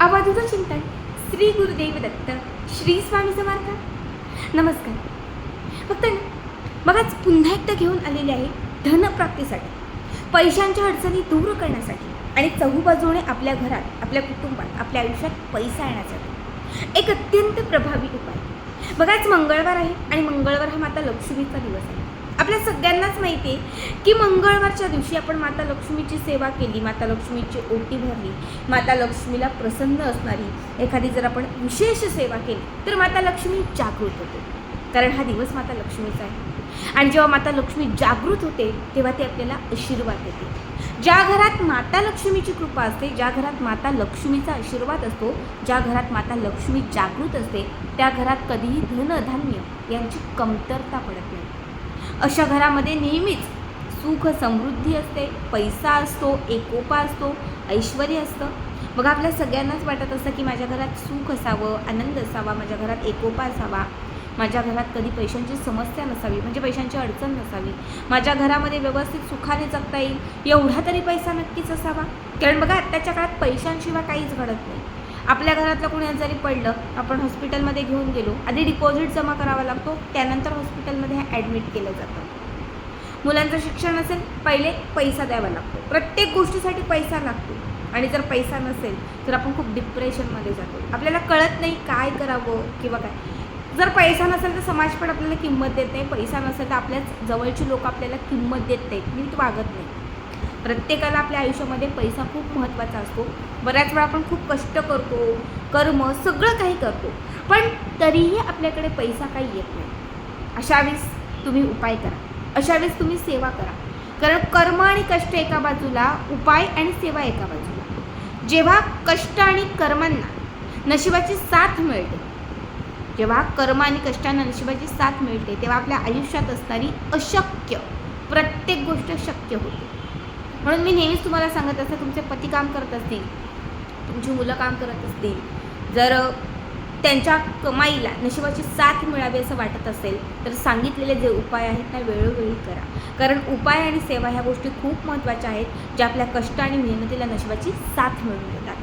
आवाजाचं चिंतन श्री गुरुदेव दत्त श्री स्वामी समर्थ. नमस्कार. फक्त ना मगच पुन्हा एकदा घेऊन आलेले आहे धनप्राप्तीसाठी पैशांच्या अडचणी दूर करण्यासाठी आणि चहूबाजूने आपल्या घरात आपल्या कुटुंबात आपल्या आयुष्यात पैसा येण्यासाठी. एक अत्यंत प्रभावी उपाय. बघाच मंगळवार आहे आणि मंगळवार हा माता लक्ष्मीचा दिवस आहे. आपल्या सगळ्यांनाच माहिती आहे की मंगळवारच्या दिवशी आपण माता लक्ष्मीची सेवा केली माता लक्ष्मीची ओटी भरली माता लक्ष्मीला प्रसन्न असणारी एखादी जर आपण विशेष सेवा केली तर माता लक्ष्मी जागृत होते. कारण हा दिवस माता लक्ष्मीचा आहे. आणि जेव्हा माता लक्ष्मी जागृत होते तेव्हा ते आपल्याला आशीर्वाद देते. ज्या घरात माता लक्ष्मीची कृपा असते ज्या घरात माता लक्ष्मीचा आशीर्वाद असतो ज्या घरात माता लक्ष्मी जागृत असते त्या घरात कधीही धन धान्य यांची कमतरता पडत नाही. अशा घरामध्ये नेहमीच सुख समृद्धी असते. पैसा असतो एकोपा असतो ऐश्वर असतं. बघा आपल्या सगळ्यांनाच वाटत असतं की माझ्या घरात सुख असावं आनंद असावा माझ्या घरात एकोपा असावा. माझ्या घरात कधी पैशांची समस्या नसावी म्हणजे पैशांची अडचण नसावी. माझ्या घरामध्ये व्यवस्थित सुखाने जगता येईल एवढा तरी पैसा नक्कीच असावा. कारण बघा आत्ताच्या काळात पैशांशिवाय काहीच घडत नाही. आपल्या घरातलं कोणी आजारी पडलं आपण हॉस्पिटलमध्ये घेऊन गेलो आधी डिपॉझिट जमा करावा लागतो त्यानंतर हॉस्पिटलमध्ये ॲडमिट केलं जातं. मुलांचं शिक्षण असेल पहिले पैसा द्यावा लागतो. प्रत्येक गोष्टीसाठी पैसा लागतो. आणि जर पैसा नसेल तर आपण खूप डिप्रेशनमध्ये जातो. आपल्याला कळत नाही काय करावं किंवा काय. जर पैसा नसेल तर समाज पण आपल्याला किंमत देत नाही. पैसा नसेल तर आपल्याच जवळची लोक आपल्याला किंमत देत नाहीत. नीट वागत नाही प्रत्येकाला आपल्या आयुष्यामध्ये पैसा खूप महत्त्वाचा असतो. बऱ्याच वेळा आपण खूप कष्ट करतो कर्म सगळं काही करतो पण तरीही आपल्याकडे पैसा काही येत नाही. अशा वेळेस तुम्ही उपाय करा. अशा वेळेस तुम्ही सेवा करा. कारण कर्म आणि कष्ट एका बाजूला उपाय आणि सेवा एका बाजूला. जेव्हा कष्ट आणि कर्मांना नशिबाची साथ मिळते जेव्हा कर्म आणि कष्टांना नशिबाची साथ मिळते तेव्हा आपल्या आयुष्यात असणारी अशक्य प्रत्येक गोष्ट शक्य होते. म्हणून मी नेहमीच तुम्हाला सांगत असते तुमचे पती काम करत असतील तुमची मुलं काम करत असतील जर त्यांच्या कमाईला नशिबाची साथ मिळावी असं वाटत असेल तर सांगितलेले जे उपाय आहेत ना वेळोवेळी करा. कारण उपाय आणि सेवा ह्या गोष्टी खूप महत्त्वाच्या आहेत ज्या आपल्या कष्ट आणि मेहनतीला नशिबाची साथ मिळवून देतात.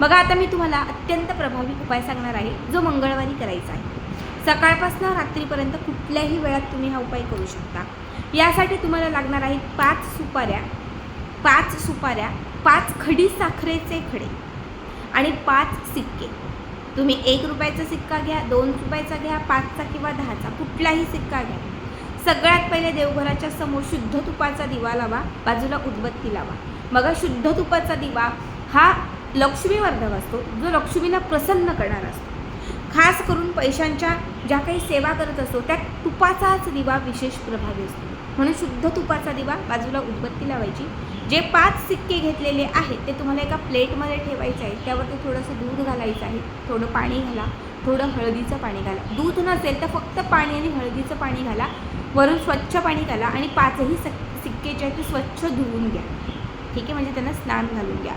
बघा आता मी तुम्हाला अत्यंत प्रभावी उपाय सांगणार आहे जो मंगळवारी करायचा आहे. सकाळपासून रात्रीपर्यंत कुठल्याही वेळात तुम्ही हा उपाय करू शकता. यासाठी तुम्हाला लागणार आहेत पाच सुपाऱ्या पाच सुपाऱ्या पाच खडी साखरेचे खडे आणि पाच सिक्के. तुम्ही एक रुपयाचा सिक्का घ्या दोन रुपयाचा घ्या पाचचा किंवा दहाचा कुठलाही सिक्का घ्या. सगळ्यात पहिले देवघराच्या समोर शुद्ध तुपाचा दिवा लावा बाजूला उदबत्ती लावा. मग शुद्ध तुपाचा दिवा हा लक्ष्मीवर्धक असतो जो लक्ष्मीला प्रसन्न करणारा असतो. खास करून पैशांच्या ज्या काही सेवा करत असतो त्या तुपाचाच दिवा विशेष प्रभावी असतो. म्हणून शुद्ध तुपाचा दिवा बाजूला उदबत्ती लावायची जे पाच सिक्के घेतलेले आहेत ते तुम्हाला एका प्लेटमध्ये ठेवायचे आहे. त्यावरती थोडंसं दूध घालायचं आहे. थोडं पाणी घाला. थोडं हळदीचं पाणी घाला. दूध नसेल तर फक्त पाणी आणि हळदीचं पाणी घाला. वरून स्वच्छ पाणी घाला आणि पाचही सिक्के जे आहेत ते स्वच्छ धुवून घ्या. ठीक आहे? म्हणजे त्यांना स्नान घालून घ्या.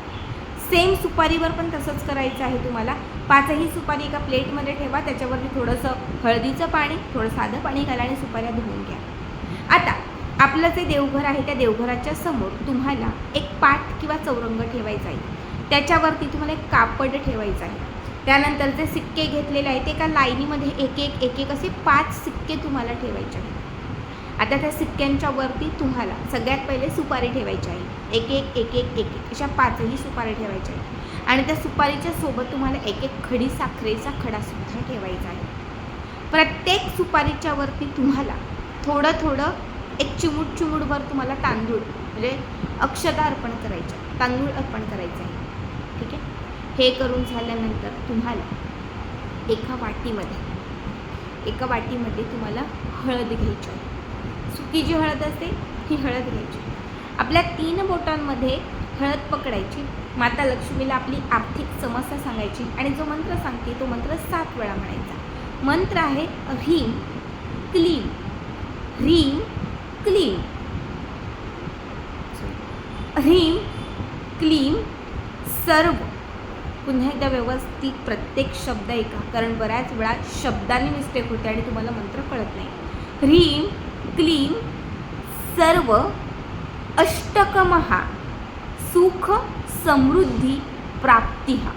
सेम सुपारीवर पण तसंच करायचं आहे तुम्हाला. पाचही सुपारी एका प्लेटमध्ये ठेवा. त्याच्यावरती थोडंसं हळदीचं पाणी थोडं साधं पाणी घाला आणि सुपाऱ्या धुवून घ्या. आता आपलं जे देवघर आहे त्या देवघराच्या समोर तुम्हाला एक पाट किंवा चौरंग ठेवायचा आहे. त्याच्यावरती तुम्हाला एक कापड ठेवायचं आहे. त्यानंतर जे सिक्के घेतलेले आहेत ते एका लाईनीमध्ये एक एक एक एक असे पाच सिक्के तुम्हाला ठेवायचे आहेत. आता त्या सिक्क्यांच्या वरती तुम्हाला सगळ्यात पहिले सुपारी ठेवायची आहे. एक एक एक एक एक एक अशा पाचही सुपारी ठेवायच्या आहेत. आणि त्या सुपारीच्या सोबत तुम्हाला एक एक खडी साखरेचा खडासुद्धा ठेवायचा आहे. प्रत्येक सुपारीच्या वरती तुम्हाला थोडं थोडं एक चिमूट चिमूटभर तुम्हाला तांदूळ म्हणजे अक्षता अर्पण करायचं तांदूळ अर्पण करायचं आहे. ठीक आहे? हे करून झाल्यानंतर तुम्हाला एका वाटीमध्ये एका वाटीमध्ये तुम्हाला हळद घ्यायची आहे. सुकी जी हळद असते ही हळद घ्यायची आपल्या तीन बोटांमध्ये हळद पकडायची. माता लक्ष्मीला आपली आर्थिक समस्या सांगायची आणि जो मंत्र सांगते तो मंत्र सात वेळा म्हणायचा. मंत्र आहे ह्रीम क्लीम ह्रीम क्लीम ह्रीम क्लीम सर्व. पुन्हा एकदा व्यवस्थित प्रत्येक शब्द ऐका कारण बऱ्याच वेळा शब्दांनी मिस्टेक होते आणि तुम्हाला मंत्र कळत नाही. ह्रीम क्लीम सर्व अष्टकमहा सुख समृद्धी प्राप्ती हा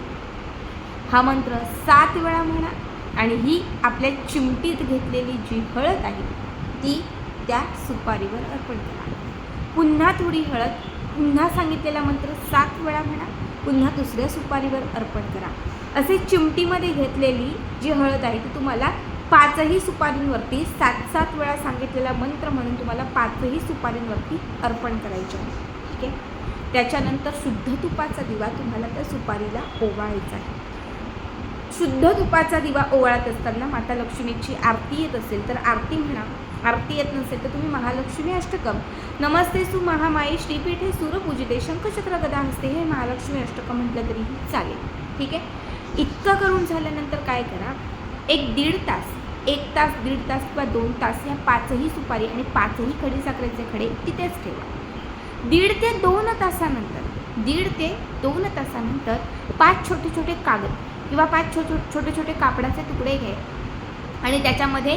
हा मंत्र सात वेळा म्हणा आणि ही आपल्या चिमटीत घेतलेली जी हळद आहे ती त्या सुपारीवर अर्पण करा. पुन्हा थोडी हळद पुन्हा सांगितलेला मंत्र सात वेळा म्हणा पुन्हा दुसऱ्या सुपारीवर अर्पण करा. असे चिमटीमध्ये घेतलेली जी हळद आहे ती तुम्हाला पाचही सुपारींवरती सात सात वेळा सांगितलेला मंत्र म्हणून तुम्हाला पाचही सुपारींवरती अर्पण करायचे आहे. ठीक आहे? त्याच्यानंतर शुद्ध तुपाचा दिवा तुम्हाला त्या सुपारीला ओवाळायचा आहे. शुद्ध तुपाचा दिवा ओवाळत असताना माता लक्ष्मीची आरती येत असेल तर आरती म्हणा आरती येत नसेल तर तुम्ही महालक्ष्मी अष्टकम. नमस्ते सु महामाई श्रीपीठे सूरपूजिते शंखचक्र गदा हस्ते हे महालक्ष्मी अष्टकम म्हटलं तरीही चालेल. ठीक आहे? इतकं करून झाल्यानंतर काय करा? एक दीड तास एक तास दीड तास किंवा दोन तास या पाचही सुपारी आणि पाचही खडी साखरेचे खडे तिथेच ठेवा. दीड ते दोन तासानंतर दीड ते दोन तासानंतर पाच छोटे छोटे कागद किंवा पाच छोटे छोटे छोटे कापडाचे तुकडे घे. आणि त्याच्यामध्ये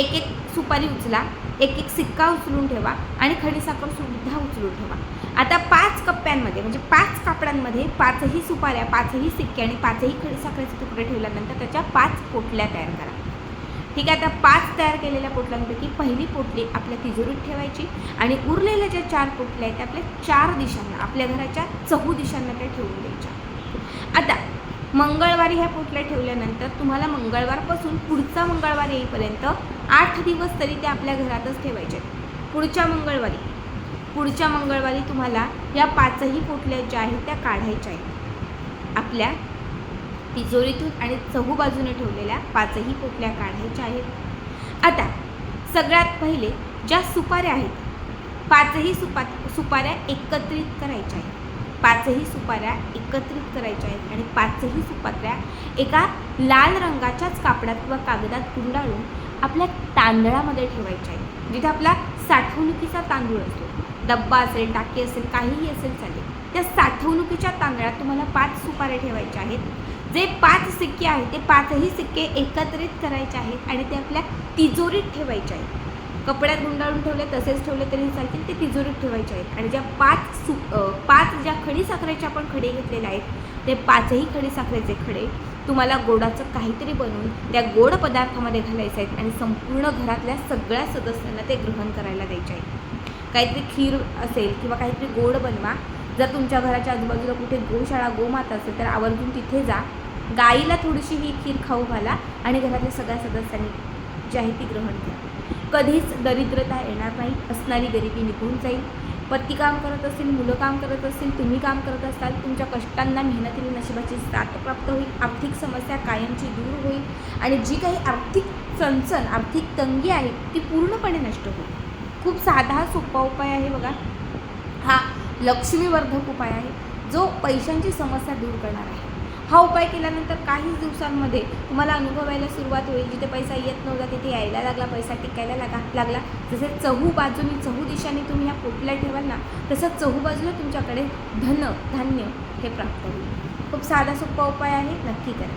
एक एक सुपारी उचला एक एक सिक्का उचलून ठेवा आणि खडीसाखर सुद्धा उचलून ठेवा. आता पाच कप्प्यांमध्ये म्हणजे पाच कापडांमध्ये पाचही सुपाऱ्या पाचही सिक्के आणि पाचही खडीसाखरेचे तुकडे ठेवल्यानंतर त्याच्या पाच पोटल्या तयार करा. ठीक आहे आता पाच तयार केलेल्या पोटल्यांपैकी पहिली पोटली आपल्या तिजोरीत ठेवायची आणि उरलेल्या ज्या चार पोटल्या आहेत त्या आपल्या चार दिशांना आपल्या घराच्या चहू दिशांना त्या ठेवून द्यायच्या. आता मंगळवारी ह्या पोटल्या ठेवल्यानंतर तुम्हाला मंगळवारपासून पुढचा मंगळवार येईपर्यंत आठ दिवस तरी त्या आपल्या घरातच ठेवायचे. पुढच्या मंगळवारी पुढच्या मंगळवारी तुम्हाला या पाचही पोटल्या ज्या आहेत त्या काढायच्या आहेत. आपल्या तिजोरीतून आणि चहूबाजूने ठेवलेल्या पाचही पोटल्या काढायच्या आहेत. आता सगळ्यात पहिले ज्या सुपाऱ्या आहेत पाचही सुपा सुपाऱ्या एकत्रित करायच्या आहेत. पाचही सुपाऱ्या एकत्रित करायच्या आहेत आणि पाचही सुपाऱ्या एका लाल रंगाच्याच कापडात किंवा कागदात गुंडाळून आपल्या तांदळामध्ये ठेवायच्या आहेत. जिथे आपला साठवणुकीचा तांदूळ असतो. डब्बा असेल टाकी असेल काहीही असेल चालेल. त्या साठवणुकीच्या तांदळात तुम्हाला पाच सुपाऱ्या ठेवायच्या आहेत. जे पाच सिक्के आहेत ते पाचही सिक्के एकत्रित करायचे आहेत आणि ते आपल्या तिजोरीत ठेवायचे आहेत. कपड्यात गुंडाळून ठेवले तसेच ठेवले तरी चालतील ते तिजोरीत ठेवायचे आहेत. आणि ज्या पाच सु पाच ज्या खडी साखरेच्या आपण खडे घेतलेले आहेत ते पाचही खडी साखरेचे खडे तुम्हाला गोडाचं काहीतरी बनवून त्या गोड पदार्थामध्ये घालायचे आहेत आणि संपूर्ण घरातल्या सगळ्या सदस्यांना ते ग्रहण करायला द्यायचे आहेत. काहीतरी खीर असेल किंवा काहीतरी गोड बनवा. जर तुमच्या घराच्या आजूबाजूला कुठे गोशाळा गोमाता असेल तर आवर्जून तिथे जा. गाईला थोडीशी ही खीर खाऊ घाला आणि घरातल्या सगळ्या सदस्यांनी जी आहे ती ग्रहण करा. कधीच दरिद्रता येणार नाही असणारी गरिबी निघून जाईल. पती काम करत असतील मुलं काम करत असतील तुम्ही काम करत असाल तुमच्या कष्टांना मेहनतीने नशिबाची साथ प्राप्त होईल आर्थिक समस्या कायमची दूर होईल आणि जी काही आर्थिक चणचण आर्थिक तंगी आहे ती पूर्णपणे नष्ट होईल. खूप साधा सोपा उपाय आहे बघा. हा लक्ष्मीवर्धक उपाय आहे जो पैशांची समस्या दूर करणार आहे. हा उपाय केल्यानंतर काहीच दिवसांमध्ये तुम्हाला अनुभवायला सुरुवात होईल. जिथे पैसा येत नव्हता तिथे यायला लागला पैसा टिकायला लागा लागला. जसे चहू बाजूने चहू दिशाने तुम्ही ह्या पोटल्या ठेवाल ना तसं चहू बाजूला तुमच्याकडे धन धान्य हे प्राप्त होईल. खूप साधा सोपा उपाय आहे. नक्की करा.